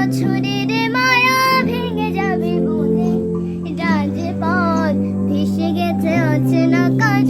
বছরের মায়া ভেঙে যাবে বনে ডাল যে পথ ভেসে গেছে অচেনা কাজ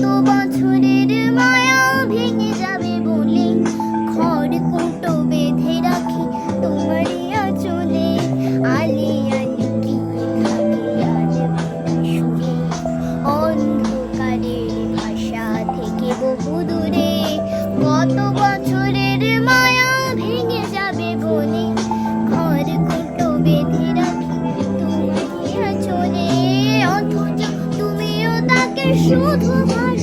Tuba. 你说过